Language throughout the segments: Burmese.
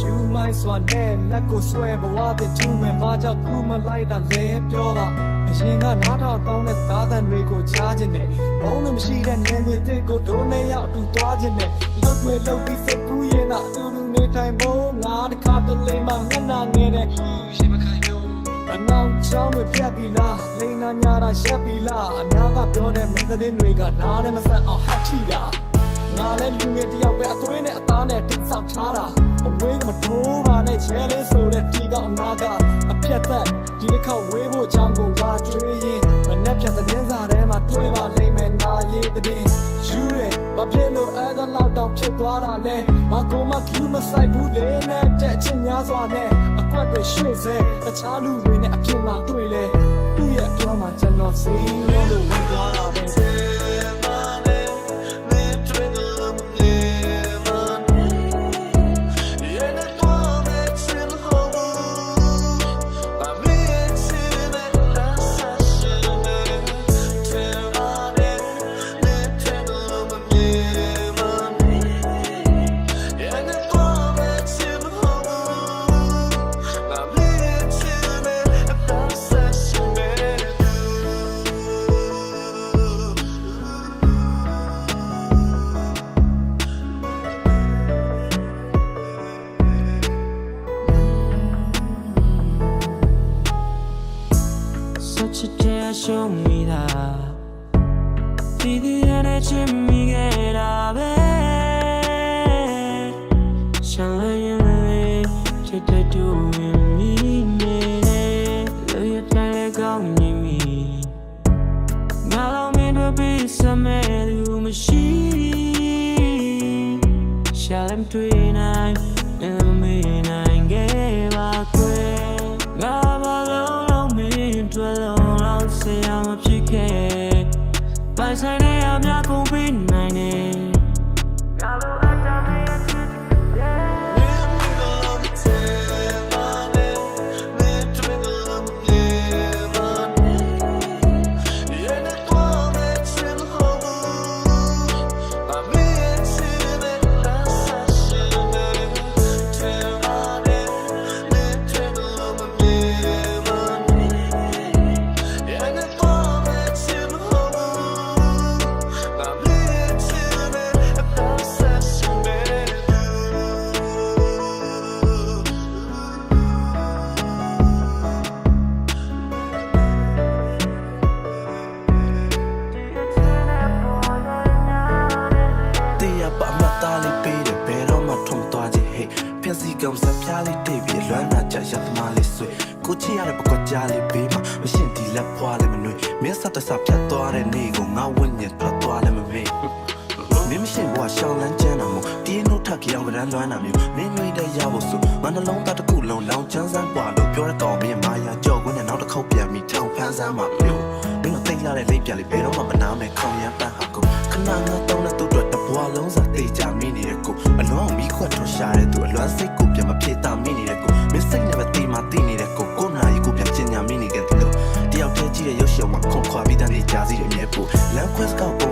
ယူမိုင်းစွာနဲ့လက်ကိုဆွဲဘဝတဲ့ကျူးမဲ့မကြောက်ကူမလိုက်တာလဲပြောတာအရင်ကနားထောင်တောင်းတဲ့သားတန်တွေကိုချားခြင်းနဲ့ဘုံလုံးမရှိတဲ့နေတွေတစ်ကိုဒိုးနဲ့ရောက်အတူသွားခြင်းနဲ့လောက်တွေလောက်ပြီးစိတ်ကူးရင်တော့အတူတူနေထိုင်ဖို့ငါတခါတလေမှမျက်နှာငယ်တဲ့ရှိမခံရုံအနောက်ချောင်းတွေပြတ်ပြီလားလိန်နာညာတာရှက်ပြီလားအများကပြောတဲ့မင်းသတင်းတွေကနားနဲ့မဆက်အောင်ဟတ်ချီတာ ငါလည်းလူငယ်တယောက်ပဲအသွေးနဲ့အသားနဲ့တိတ်ဆောက်ထားတာအဝေးကမထိုးပါနဲ့ချဲလေးဆိုတဲ့ဒီကအနာကအပြတ်သက်ဒီတစ်ခေါက်ဝေးဖို့ချောင်းကိုပါကျွေးရင်မနဲ့ပြတ်တဲ့င်းစားထဲမှာတွေ့ပါလိမ့်မယ်နာရေးတဲ့ယူရဲဘာဖြစ်လို့အဲ့ဒါလောက်တောင်ဖြစ်သွားတာလဲမကောမကျူးမဆိုင်ဘူးလေနဲ့တဲ့ချင်းများစွာနဲ့အကွက်တွေရွှေ့စေတခြားလူတွေနဲ့အပြင်မှာတွေ့လေသူ့ရဲ့ပြောမှကျွန်တော်စီးလို့ဝင်သွားတာပဲ day show me that Didi ene chimmi ge da be Shine le che te do mi ne Lo ya tai le gong ni mi Nga lo mi do bi sa me lu ma shi Shalem tui nai Never ပို က်စီကောင်စပြားလေးတိတ်ပြီးလွမ်းနာကြရသမားလေးဆွေကိုချီရတဲ့ပကွက်ကြားလေးပေးမှာမရှင်းဒီလက်ဖွာလေးမနှွေမင်းဆက်တဆဖြတ်သွားတဲ့နေ့ကိုငါဝင့်ညက်ထွက်သွားလည်းမမေ့မင်းမရှိဘွာရှောင်းလန်းချမ်းတာမို့တီးနို့ထက်ကြောင်ကရန်လွမ်းတာမျိုးမင်းမျိုးတဲ့ရဖို့ဆိုငါနှလုံးသားတစ်ခုလုံးလောင်ချမ်းစမ်းပွားလို့ပြောတဲ့ကောင်မင်းမာယာကြောက်ကွင်းနဲ့နောက်တစ်ခေါက်ပြန်ပြီးထောင်ဖန်းစမ်းမှာမျိုးမင်းမသိလာတဲ့လိပ်ပြလေးဘယ်တော့မှမနာမဲ့ခေါင်ရမ်းပန်းဟာကိုခ ဏငါတောင်းတဲ့သူ့အတွက်တဘွားလုံးစားတေးကြမိနေတဲ့ကိုအလွန်မီးခွက်ထွက်ရှာတဲ့သူအလွမ်းစိတ်ကိုပြန်မပြေတာမိနေတဲ့ကိုမင်းစိတ်နဲ့ပဲတေးမှတေးနေတဲ့ကိုကိုနာရီကိုပြန်ကျင်ညာမိနေခဲ့တယ်လို့တယောက်တည်းကြည့်တဲ့ရုပ်ရှင်မှာခွန်ခွာပြီးတန်းနေကြစီတဲ့အမြဲပို့လမ်းခွဲစကောက်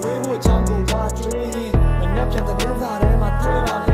ဝေးဖို့ချမ်းသာကြွေးမနှက်ပြတဲ့ငါးသားထဲမှာတွေ့ပါလေ